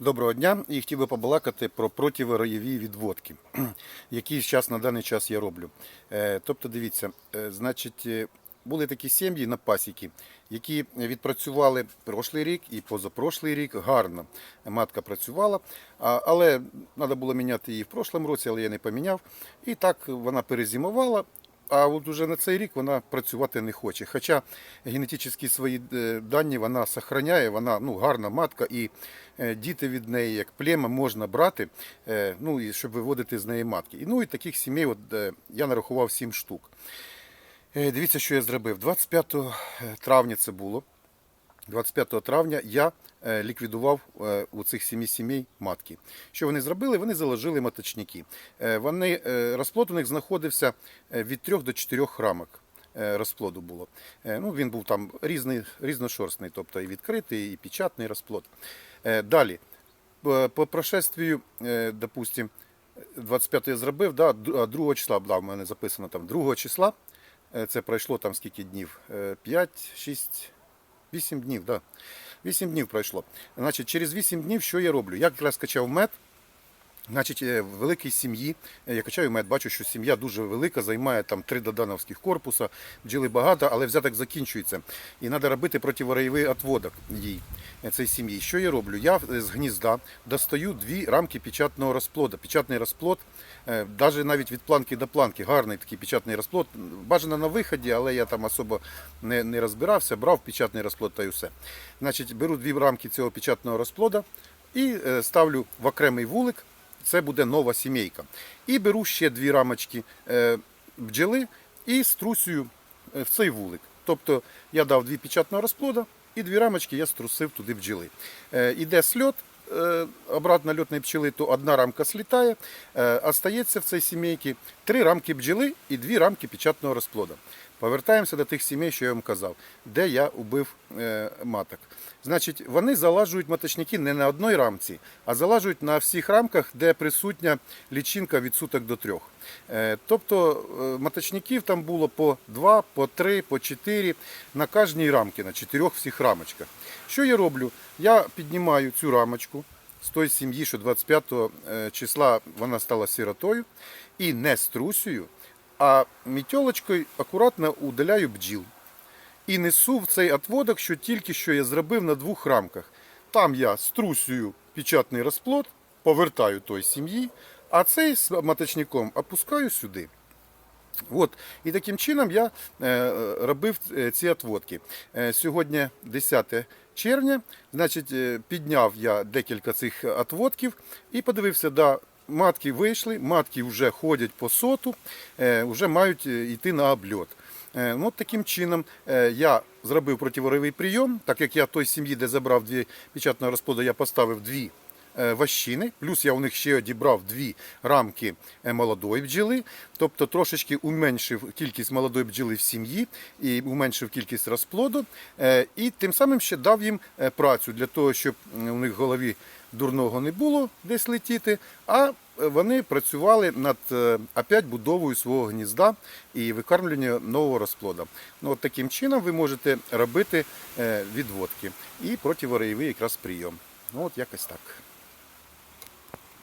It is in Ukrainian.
Доброго дня і хотів би побалакати про противоройові відводки, які зараз на даний час я роблю. Е, Тобто, дивіться, е, значить, е, були такі сім'ї на пасіки, які відпрацювали прошлий рік і позапрошлий рік гарно. Матка працювала, але треба було міняти її в прошлому році, але я не поміняв. І так вона перезимувала. А от уже на цей рік вона працювати не хоче. Хоча генетичні свої е, дані вона сохраняє, вона ну, гарна матка, і е, діти від неї, як плема, можна брати, е, ну, і щоб виводити з неї матки. Ну і таких сімей от, я нарахував 7 штук. Дивіться, що я зробив. 25 травня це було. 25 травня я е, ліквідував е, у цих сімі сімей матки. Що вони зробили? Вони заложили маточники. Е, Вони, розплод у них знаходився від 3 до 4 рамок. Розплоду було. Ну, він був там різний, різношорстний, тобто і відкритий, і печатний розплод. Далі, по, прошествію, е, допустим, 25 я зробив, да, 2 числа, да, в мене записано там 2 числа. Це пройшло там скільки днів? 5, 6, 8 днів, да. 8 днів пройшло. Значить, через 8 днів що я роблю? Я якраз качав мед. Значить, е, в великій сім'ї, е, я качаю мед, бачу, що сім'я дуже велика, займає там три додановських корпуса, бджіли багато, але взяток закінчується. І треба робити противороєвий отводок їй, е, цій сім'ї. Що я роблю? Я е, з гнізда достаю дві рамки печатного розплода. Печатний розплод, навіть навіть від планки до планки, гарний такий печатний розплод. Бажано на виході, але я там особо не, не розбирався, брав печатний розплод та й усе. Значить, беру дві рамки цього печатного розплода і е, ставлю в окремий вулик. Це буде нова сімейка. І беру ще дві рамочки е, бджоли і струсюю е, в цей вулик. Тобто я дав дві печатного розплода і дві рамочки я струсив туди бджіли. Е, Іде сльот, обратно льотної пчели, то одна рамка слітає, е, остається в цій сімейці три рамки бджоли і дві рамки печатного розплода. Повертаємося до тих сімей, що я вам казав, де я убив е, маток. Значить, вони залажують маточники не на одній рамці, а залажують на всіх рамках, де присутня лічинка від суток до трьох. Е, тобто е, маточників там було по два, по три, по чотири на кожній рамці, на чотирьох всіх рамочках. Що я роблю? Я піднімаю цю рамочку з тої сім'ї, що 25 е, числа вона стала сиротою, і не струсюю, а мітьолочкою акуратно удаляю бджіл. І несу в цей отводок, що тільки що я зробив на двох рамках. Там я струсюю печатний розплод, повертаю той сім'ї, а цей з маточником опускаю сюди. От. І таким чином я е, робив е, ці отводки. Е, сьогодні 10 червня, значить, підняв я декілька цих отводків і подивився, да, матки вийшли, матки вже ходять по соту, вже мають йти на обльот. Ну, таким чином я зробив противоровий прийом, так як я той сім'ї, де забрав дві печатного розплоду, я поставив дві ващини, плюс я у них ще одібрав дві рамки е, молодої бджоли, тобто трошечки уменшив кількість молодої бджоли в сім'ї і уменшив кількість розплоду, е, і тим самим ще дав їм е, працю для того, щоб у них в голові дурного не було десь летіти, а вони працювали над е, опять будовою свого гнізда і викармлювання нового розплода. Ну, от таким чином ви можете робити е, відводки і противорейовий якраз прийом. Ну от якось так.